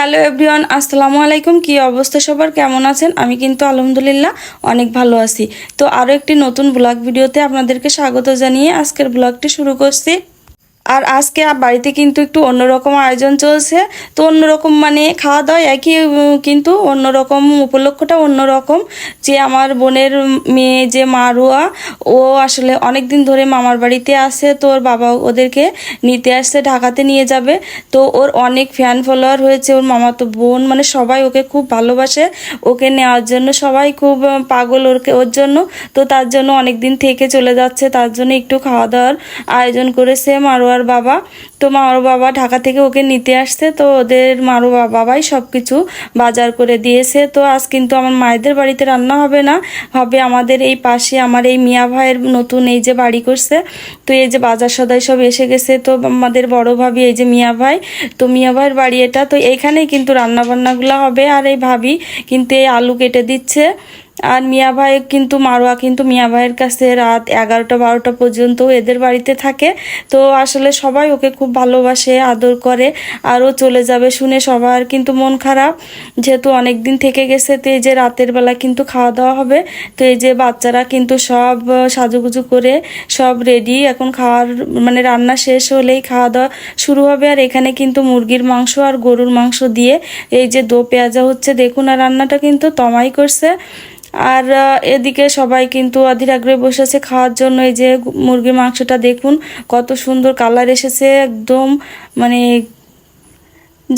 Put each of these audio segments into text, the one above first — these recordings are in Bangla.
হ্যালো এভরিওয়ান, আসসালামু আলাইকুম। কি অবস্থা সবার? কেমন আছেন? আমি কিন্তু আলহামদুলিল্লাহ অনেক ভালো আছি। তো আরও একটি নতুন ব্লগ ভিডিওতে আপনাদেরকে স্বাগত জানিয়ে আজকের ব্লগটি শুরু করছি। আর আজকে বাড়িতে কিন্তু একটু অন্যরকম আয়োজন চলছে। তো অন্যরকম মানে খাওয়া দাওয়া একই কিন্তু অন্যরকম, উপলক্ষটা অন্যরকম। যে আমার বোনের মেয়ে যে মারুয়া, ও আসলে অনেক দিন ধরে মামার বাড়িতে আসে তো ওর বাবা ওদেরকে নিতে আসছে, ঢাকাতে নিয়ে যাবে। তো ওর অনেক ফ্যান ফলোয়ার হয়েছে। ওর মামাতো বোন মানে সবাই ওকে খুব ভালোবাসে। ওকে নেওয়ার জন্য সবাই খুব পাগল ওরকে ওর জন্য। তো তার জন্য অনেক দিন থেকে চলে যাচ্ছে। তার জন্য একটু খাওয়া দাওয়ার আয়োজন করেছে মারোয়ার বাবা। তো মারো বাবা ঢাকা থেকে ওকে নিতে আসছে। তো ওদের মারো বাবাই সব কিছু বাজার করে দিয়েছে। তো আজ কিন্তু আমার মায়েদের বাড়িতে রান্না হবে না। হবে আমাদের এই পাশে আমার এই মিয়া ভাইয়ের নতুন এই যে বাড়ি করছে। তো এই যে বাজার সদাই সব এসে গেছে। তো আমাদের বড় ভাবি, এই যে মিয়া ভাই। তো মিয়া ভাইয়ের বাড়ি এটা। তো এইখানেই কিন্তু রান্না বান্নাগুলো হবে। আর এই ভাবি কিন্তু এই আলু কেটে দিচ্ছে। আর মিয়া ভাই কিন্তু, মারোয়া কিন্তু মিয়া ভাইয়ের কাছে রাত এগারোটা বারোটা পর্যন্ত এদের বাড়িতে থাকে। তো আসলে সবাই ওকে খুব ভালোবাসে, আদর করে আরও চলে যাবে শুনে সবার কিন্তু মন খারাপ। যেহেতু অনেক দিন থেকে গেছে, তো এই যে রাতের বেলা কিন্তু খাওয়া দাওয়া হবে। তো এই যে বাচ্চারা কিন্তু সব সাজুগুজু করে সব রেডি এখন খাওয়ার মানে রান্না শেষ হলেই খাওয়া দাওয়া শুরু হবে। আর এখানে কিন্তু মুরগির মাংস আর গরুর মাংস দিয়ে এই যে দো পেঁয়াজা হচ্ছে। দেখুন, আর রান্নাটা কিন্তু তমাই করছে। আর এদিকে সবাই কিন্তু অধীর আগ্রহে বসে আছে খাওয়ার জন্য। এই যে মুরগির মাংসটা দেখুন, কত সুন্দর কালার এসেছে, একদম মানে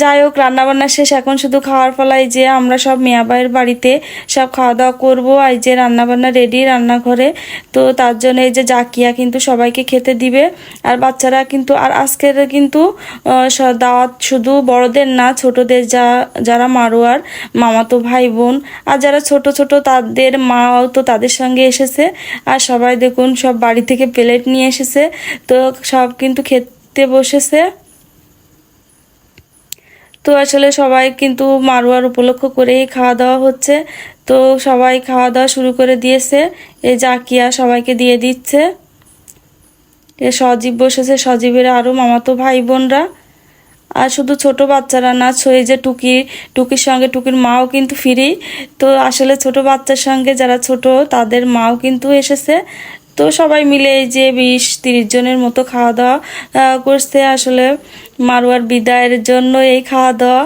যাই হোক, রান্নাবান্না শেষ। এখন শুধু খাওয়ার ফলাই যে আমরা সব মেয়াবাইয়ের বাড়িতে সব খাওয়া দাওয়া করব এই যে রান্নাবান্না রেডি রান্নাঘরে। তো তার জন্য এই যে জাকিয়া কিন্তু সবাইকে খেতে দিবে। আর বাচ্চারা কিন্তু, আর আজকের কিন্তু দাওয়াত শুধু বড়দের না, ছোটদের যা, যারা মারোয়ার, মামাতো ভাই বোন, আর যারা ছোট ছোট তাদের মাও তো তাদের সঙ্গে এসেছে। আর সবাই দেখুন, সব বাড়ি থেকে প্লেট নিয়ে এসেছে। তো সব কিন্তু খেতে বসেছে। তো আসলে সবাই কিন্তু মারোয়ার উপলক্ষ করেই খাওয়া দাওয়া হচ্ছে। তো সবাই খাওয়া দাওয়া শুরু করে দিয়েছে। এই জাকিয়া সবাইকে দিয়ে দিচ্ছে। এ সজীব বসেছে। সজীবের আরও মামাতো ভাই বোনরা আর শুধু ছোট বাচ্চারা না ছো- এই যে টুকি, টুকির সঙ্গে টুকির মাও কিন্তু ফিরি। তো আসলে ছোট বাচ্চার সঙ্গে যারা ছোট, তাদের মাও কিন্তু এসেছে। তো সবাই মিলে এই যে বিশ তিরিশ জনের মতো খাওয়া দাওয়া করছে। আসলে মারোয়ার বিদায়ের জন্য এই খাওয়া দাওয়া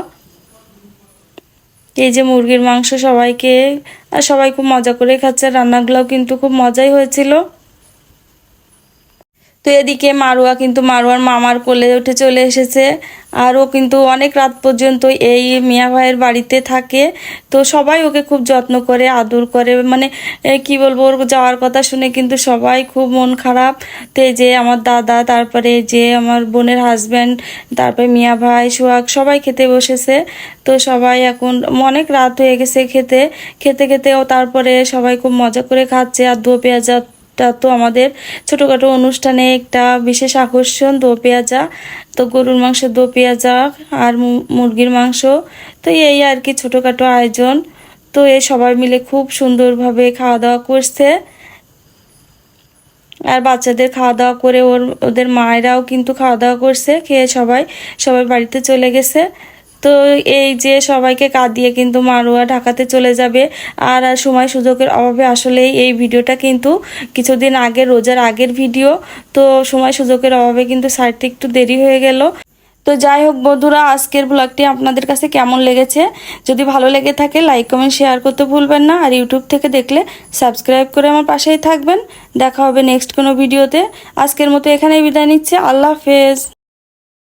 এই যে মুরগির মাংস সবাইকে আর সবাই খুব মজা করে খাচ্ছে। রান্নাগুলোও কিন্তু খুব মজাই হয়েছিল। তো এদিকে মারোয়া কিন্তু মারোয়ার মামার কোলে উঠে চলে এসেছে। আর ও কিন্তু অনেক রাত পর্যন্ত এই মিয়া ভাইয়ের বাড়িতে থাকে। তো সবাই ওকে খুব যত্ন করে, আদর করে। মানে কি বলব, ওর যাওয়ার কথা শুনে কিন্তু সবাই খুব মন খারাপ। তো এই যে আমার দাদা, তারপরে যে আমার বোনের হাজব্যান্ড তারপরে মিয়া ভাই, সোহাগ, সবাই খেতে বসেছে। তো সবাই এখন, অনেক রাত হয়ে গেছে খেতে। খেতে খেতে ও তারপরে সবাই খুব মজা করে খাচ্ছে। আর দো পেঁয়াজা টা তো আমাদের ছোটোখাটো অনুষ্ঠানে একটা বিশেষ আকর্ষণ দো পেঁয়াজা, তো গরুর মাংস দো পেঁয়াজা আর মুরগির মাংস, তো এই আর কি ছোটোখাটো আয়োজন। তো এ সবাই মিলে খুব সুন্দরভাবে খাওয়া দাওয়া করছে। আর বাচ্চাদের খাওয়া দাওয়া করে ওর, ওদের মায়েরাও কিন্তু খাওয়া দাওয়া করছে, খেয়ে সবাই সবাই বাড়িতে চলে গেছে। তো এই যে সবাইকে কাঁদিয়ে কিন্তু মারোয়া ঢাকাতে চলে যাবে। আর সময় সুযোগের অভাবে আসলেই এই ভিডিওটা কিন্তু কিছুদিন আগে, রোজার আগের ভিডিও। তো সময় সুযোগের অভাবে কিন্তু সাইডটা একটু দেরি হয়ে গেল। তো যাই হোক বন্ধুরা, আজকের ব্লগটি আপনাদের কাছে কেমন লেগেছে? যদি ভালো লেগে থাকে লাইক কমেন্ট শেয়ার করতে ভুলবেন না। আর ইউটিউব থেকে দেখলে সাবস্ক্রাইব করে আমার পাশেই থাকবেন। দেখা হবে নেক্সট কোনো ভিডিওতে। আজকের মতো এখানেই বিদায় নিচ্ছে। আল্লাহ হাফেজ।